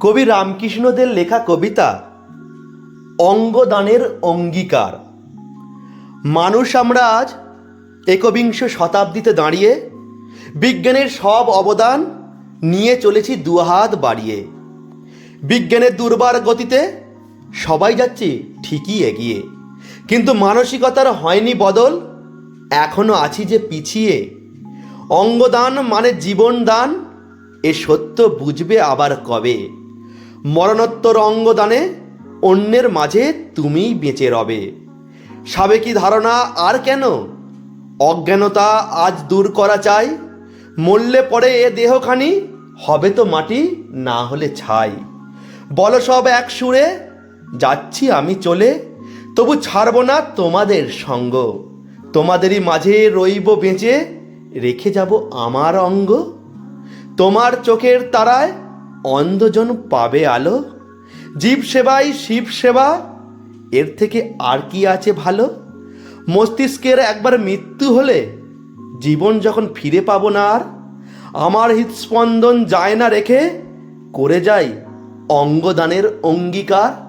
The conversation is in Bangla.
কবি রামকৃষ্ণদের লেখা কবিতা অঙ্গদানের অঙ্গীকার। মানুষ আমরা আজ একবিংশ শতাব্দীতে দাঁড়িয়ে বিজ্ঞানের সব অবদান নিয়ে চলেছি দুহাত বাড়িয়ে। বিজ্ঞানের দুর্বার গতিতে সবাই যাচ্ছি ঠিকই এগিয়ে। কিন্তু মানসিকতার হয়নি বদল, এখনও আছি যে পিছিয়ে। অঙ্গদান মানে জীবন দান এ সত্য বুঝবে আবার কবে। মরণোত্তর অঙ্গদানে অন্যের মাঝে তুমিই বেঁচে রবে। সাবেকি ধারণা আর কেন? অজ্ঞানতা আজ দূর করা চাই। মরলে পরে এ দেহখানি, হবে তো মাটি, না হলে ছাই। বলো সব এক সুরে, যাচ্ছি আমি চলে। তবু ছাড়ব না তোমাদের সঙ্গ। তোমাদেরই মাঝে রইব বেঁচে, রেখে যাব আমার অঙ্গ। তোমার চোখের তারায় অন্ধজন পাবে আলো? জীব সেবাই শিব সেবা? এর থেকে আর কি আছে ভালো? মস্তিষ্কের একবার মৃত্যু হলে জীবন যখন ফিরে পাবো না আর? আমার হৃদস্পন্দন যায় না রেখে? করে যাই অঙ্গদানের অঙ্গীকার?